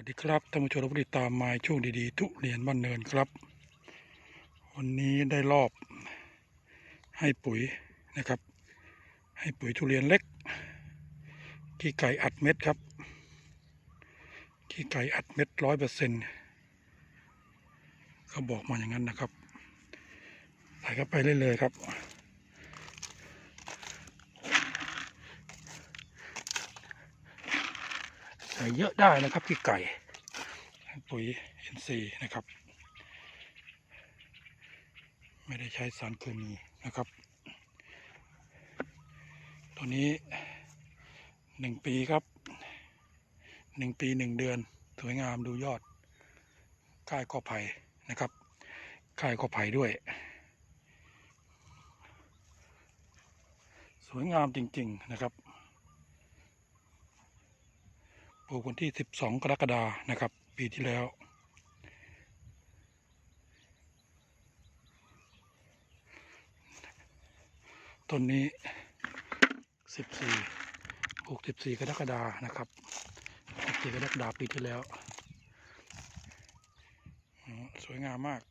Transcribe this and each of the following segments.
วัสดีครับท่านผู้ชมผู้ติดตามมาช่วงดีๆ ทุเรียนบ้านเนินครับ วันนี้ได้รอบให้ปุ๋ยนะครับ ให้ปุ๋ยทุเรียนเล็ก ขี้ไก่อัดเม็ดครับ ขี้ไก่อัดเม็ดร้อยเปอร์เซ็นต์เขาบอกมาอย่างนั้นนะครับใส่เข้าไปเรื่อยๆครับ ใส่ เยอะได้นะครับขี้ไก่ ปุ๋ยอินทรีนะครับ ไม่ได้ใช้สารเคมีนะครับ ตัวนี้หนึ่งปีครับหนึ่งปีหนึ่งเดือน สวยงามดูยอดค่ายกอไผ่นะครับค่ายกอไผ่ด้วย สวยงามจริง ๆนะครับ ปลูกวันที่ 12 กรกฎานะครับ ปีที่แล้ว ต้นนี้ 14ปลูก 14 กรกฎานะครับ 14 กรกฎาปีที่แล้ว สวยงามมาก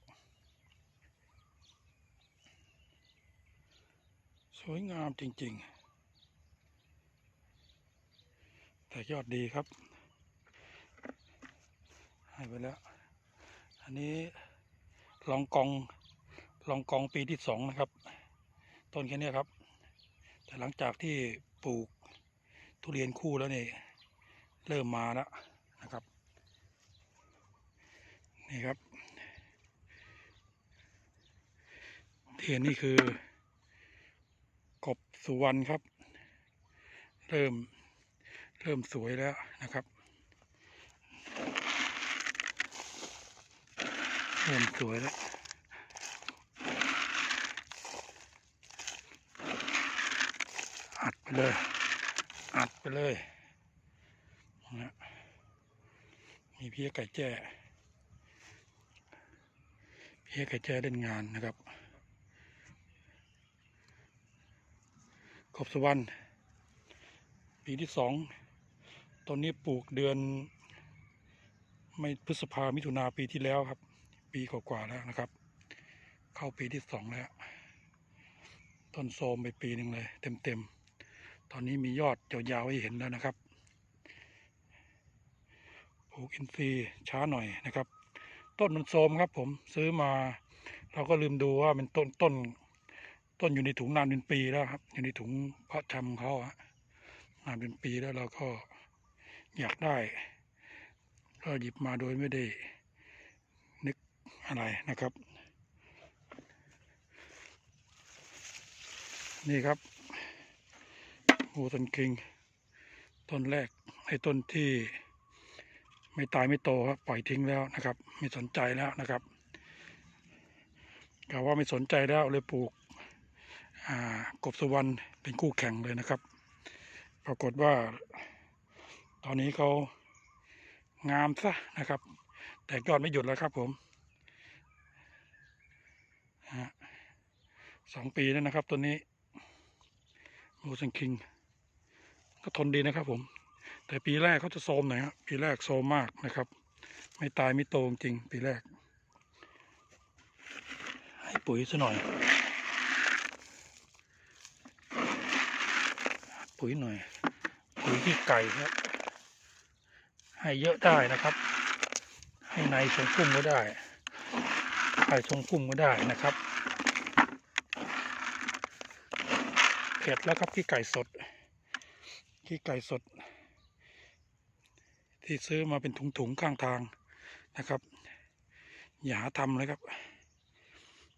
สวยงามจริง ๆแต่ยอดดีครับ ให้ไปแล้ว อันนี้ลองกองลองกองปีที่สองนะครับ ต้นแค่นี้ครับ แต่หลังจากที่ปลูกทุเรียนคู่แล้วนี่เริ่มมาแล้วนะครับ นี่ครับที่เห็นนี่คือกบสุวรรณครับ เริ่มเริ่มสวยแล้วนะครับ เริ่มสวยแล้วอัดไปเลย อัดไปเลยนะมีเพี้ยไก่แจ้เพี้ยไก่แจ้เล่นงานนะครับขอบสวรรณปีที่สองต้นนี้ปลูกเดือน ไม่พฤษภามิถุนาปีที่แล้วครับ ปีกว่าๆแล้วนะครับ เข้าปีที่สองแล้ว ต้นโทมไปปีหนึ่งเลย เต็มๆ ตอนนี้มียอดยาวๆให้เห็นแล้วนะครับปลูกอินทรีย์ช้าหน่อยนะครับ ต้นมันโทมครับ ผมซื้อมา เราก็ลืมดูว่ามันต้นต้น ต้นอยู่ในถุงนานเป็นปีแล้วครับ อยู่ในถุงเพาะชำเขาอะนานเป็นปีแล้วเราก็อยากได้ก็หยิบมาโดยไม่ได้ อะไรนะครับ นี่ครับโอ้ต้นคิง ต้นแรกไอ้ต้นที่ไม่ตายไม่โตครับปล่อยทิ้งแล้วนะครับ ไม่สนใจแล้วนะครับกล่าวว่าไม่สนใจแล้วเลยปลูกกบสุวรรณเป็นคู่แข่งเลยนะครับ ปรากฏว่า ตอนนี้เขางามซะนะครับ แต่ยอดไม่หยุดแล้วครับผมฮะ สองปีแล้วนะครับตัวนี้โมซันคิง ก็ทนดีนะครับผม แต่ปีแรกเขาจะโทรมหน่อยครับปีแรกโทรมมากนะครับ ไม่ตายไม่โตจริงปีแรก ให้ปุ๋ยซะหน่อย ปุ๋ยหน่อย ปุ๋ยที่ไก่ครับ ให้เยอะได้นะครับ ให้ในทรงพุ่มก็ได้ไข่ทรงพุ่มก็ได้นะครับ ผ็ดแล้วครับขี้ไก่สดขี้ไก่สด ที่ซื้อมาเป็นถุงๆข้างทางนะครับ อย่าหาทำเลยครับ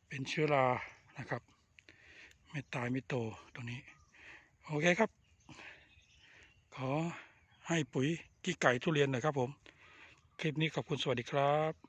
เป็นเชื้อรานะครับ ไม่ตายไม่โตตัวนี้ โอเคครับ ขอให้ปุ๋ยกี้ไก่ทุเรียนหน่อยครับผม คลิปนี้ขอบคุณสวัสดีครับ